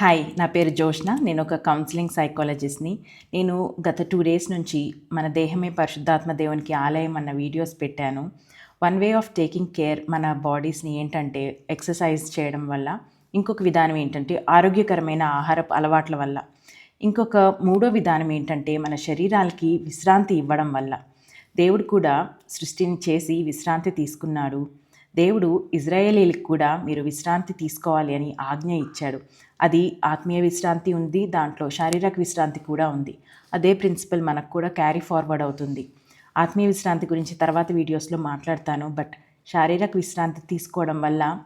Hi నా పేరు జోష్న నేను ఒక కౌన్సిలింగ్ సైకాలజిస్ట్ని నేను గత టూ డేస్ నుంచి మన దేహమే పరిశుద్ధాత్మ దేవునికి ఆలయం అన్న వీడియోస్ పెట్టాను. One way of taking care మన బాడీస్ని ఏంటంటే ఎక్సర్సైజ్ చేయడం వల్ల ఇంకొక విధానం ఏంటంటే ఆరోగ్యకరమైన ఆహారపు అలవాట్ల వల్ల. ఇంకొక మూడో విధానం ఏంటంటే మన శరీరాలకి విశ్రాంతి ఇవ్వడం వల్ల. దేవుడు కూడా సృష్టిని చేసి విశ్రాంతి తీసుకున్నాడు. దేవుడు ఇజ్రాయేలీలకు కూడా మీరు విశ్రాంతి తీసుకోవాలి అని ఆజ్ఞ ఇచ్చాడు. అది ఆత్మీయ విశ్రాంతి ఉంది దాంట్లో శారీరక విశ్రాంతి కూడా ఉంది. అదే ప్రిన్సిపల్ మనకు కూడా క్యారీ ఫార్వర్డ్ అవుతుంది. ఆత్మీయ విశ్రాంతి గురించి తర్వాత వీడియోస్లో మాట్లాడతాను. బట్ శారీరక విశ్రాంతి తీసుకోవడం వల్ల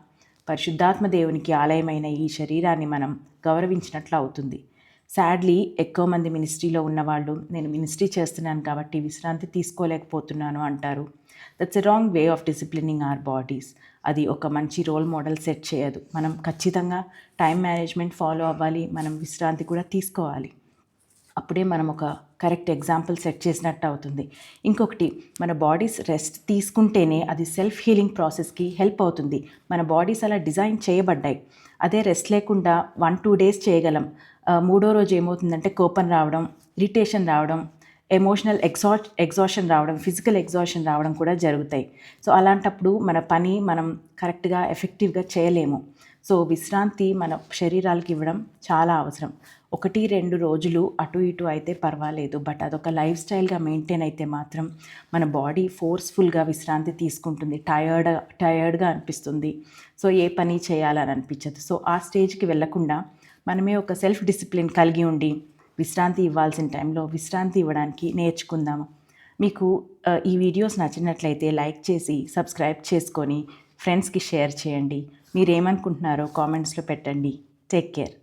పరిశుద్ధాత్మ దేవునికి ఆలయమైన ఈ శరీరాన్ని మనం గౌరవించినట్లు అవుతుంది. సాడ్లీ ఎక్కువ మంది మినిస్ట్రీలో ఉన్నవాళ్ళు నేను మినిస్ట్రీ చేస్తున్నాను కాబట్టి విశ్రాంతి తీసుకోలేకపోతున్నాను అంటారు. That's a wrong way of disciplining our bodies అది ఒక మంచి రోల్ మోడల్ సెట్ చేయదు. మనం ఖచ్చితంగా టైం మేనేజ్మెంట్ ఫాలో అవ్వాలి మనం విశ్రాంతి కూడా తీసుకోవాలి. అప్పుడే మనం ఒక కరెక్ట్ ఎగ్జాంపుల్ సెట్ చేసినట్టు అవుతుంది. ఇంకొకటి మన బాడీస్ రెస్ట్ తీసుకుంటేనే అది సెల్ఫ్ హీలింగ్ ప్రాసెస్కి హెల్ప్ అవుతుంది. మన బాడీస్ అలా డిజైన్ చేయబడ్డాయి. అదే రెస్ట్ లేకుండా వన్ టూ డేస్ చేయగలం. మూడో రోజు ఏమవుతుందంటే కోపం రావడం ఇరిటేషన్ రావడం ఎమోషనల్ ఎగ్జా ఎగ్జాషన్ రావడం ఫిజికల్ ఎగ్జాషన్ రావడం కూడా జరుగుతాయి. సో అలాంటప్పుడు మన పని మనం కరెక్ట్గా ఎఫెక్టివ్గా చేయలేము. సో విశ్రాంతి మన శరీరాలకి ఇవ్వడం చాలా అవసరం. ఒకటి రెండు రోజులు అటు ఇటు అయితే పర్వాలేదు. బట్ అదొక లైఫ్ స్టైల్గా మెయింటైన్ అయితే మాత్రం మన బాడీ ఫోర్స్ఫుల్గా విశ్రాంతి తీసుకుంటుంది. టయర్డ్ టయర్డ్గా అనిపిస్తుంది. సో ఏ పని చేయాలని అనిపించదు. సో ఆ స్టేజ్కి వెళ్ళకుండా మనమే ఒక సెల్ఫ్ డిసిప్లిన్ కలిగి ఉండి విశ్రాంతి ఇవ్వాల్సిన టైంలో విశ్రాంతి ఇవ్వడానికి నేర్చుకుందాము. మీకు ఈ వీడియోస్ నచ్చినట్లయితే లైక్ చేసి సబ్స్క్రైబ్ చేసుకొని ఫ్రెండ్స్కి షేర్ చేయండి. మీరేమనుకుంటున్నారో కామెంట్స్లో పెట్టండి. Take care